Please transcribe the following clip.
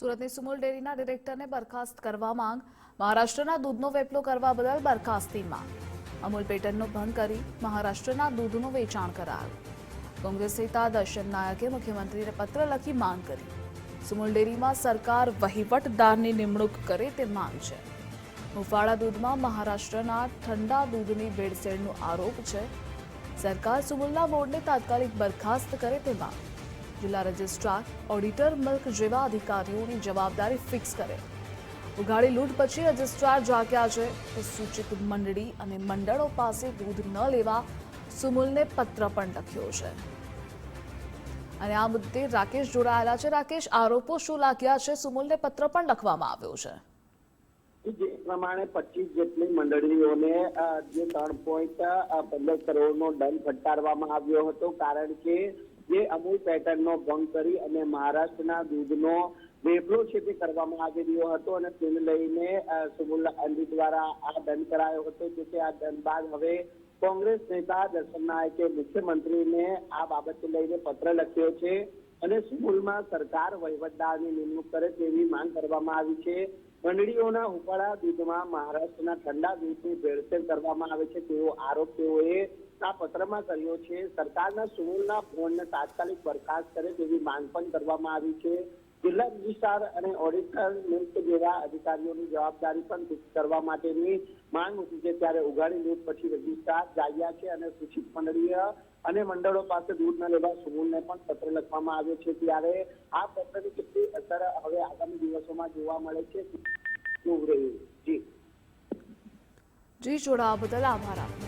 સુરતની સુમુલ ડેરીના ડિરેક્ટરને બરખાસ્ત કરવા માંગ. મહારાષ્ટ્રના દૂધનો વેપલો કરવા બદલ બરખાસ્તની માંગ. અમૂલ પેટર્નનો ભંગ કરી મહારાષ્ટ્રના દૂધનું વેચાણ કરાયું કોંગ્રેસ નેતા દર્શન નાયકે મુખ્યમંત્રીને પત્ર લખી માંગ કરી. સુમુલ ડેરીમાં સરકાર વહીવટદારની નિમણૂક કરે તે માંગ છે. હુફાળા દૂધમાં મહારાષ્ટ્રના ઠંડા દૂધની ભેળસેળનો આરોપ છે. સરકાર સુમુલના બોર્ડને તાત્કાલિક બરખાસ્ત કરે તે માંગ. જિલ્લા રજિસ્ટ્રાર ઓડિટર મલ્ક જેવા અધિકારીઓની જવાબદારી ફિક્સ કરે. ઉઘાડી લૂંટ પછી રજિસ્ટ્રાર જાગ્યા છે કે સૂચિત મંડળી અને મંડળો પાસે દૂધ ન લેવા સુમુલને પત્ર પણ લખ્યો છે. અને આ મુદ્દે રાકેશ જોડાયેલા છે. રાકેશ, આરોપો શું લાગ્યા છે? સુમુલને પત્ર પણ લખવામાં આવ્યો છે. જે પ્રમાણે પચીસ જેટલી મંડળીઓને જે ત્રણ પોઈન્ટ પંદર કરોડનો દંડ ફટકારવામાં આવ્યો હતો. કારણ કે જે અમૂલ પેટર્નનો ભંગ કરી અને મહારાષ્ટ્રના દૂધનો વેપલો છે તે કરવામાં આવી રહ્યો હતો અને તેને લઈને સુમુલ્લા સુમુલ દ્વારા આ દંડ કરાયો હતો જોકે આ દંડ બાદ હવે કોંગ્રેસ નેતા દર્શન નાયકે મુખ્યમંત્રીને આ બાબતે લઈને પત્ર લખ્યો છે અને સુમુલમાં સરકાર વહીવટદારની નિમણૂક કરે તેવી માંગ કરવામાં આવી છે. મંડળીઓના ઉપાડા દૂધમાં મહારાષ્ટ્રના ઠંડા દૂધની ભેળસેળ કરવામાં આવે છે તેવો આરોપ તેઓએ આ પત્રમાં કર્યો છે. સરકારના સુમુલના બોર્ડને તાત્કાલિક બરખાસ્ત કરે તેવી માંગ પણ કરવામાં આવી છે. જિલ્લા રજિસ્ટ્રાર અને ઓડિટર નિયુક્ત જેવા અધિકારીઓની જવાબદારી પણ કરવા માટેની માંગ ઉઠી છે. ત્યારે ઉઘાડી લૂંટ પછી રજિસ્ટ્રાર જાગ્યા છે અને સૂચિત મંડળીય અને મંડળો પાસે દૂધના લેવા સુમુલને પણ પત્ર લખવામાં આવ્યો છે ત્યારે આ પત્રની કેટલી અસર હવે આગામી દિવસોમાં જોવા મળે છે. જી. જી, જોડાવા બદલ આભાર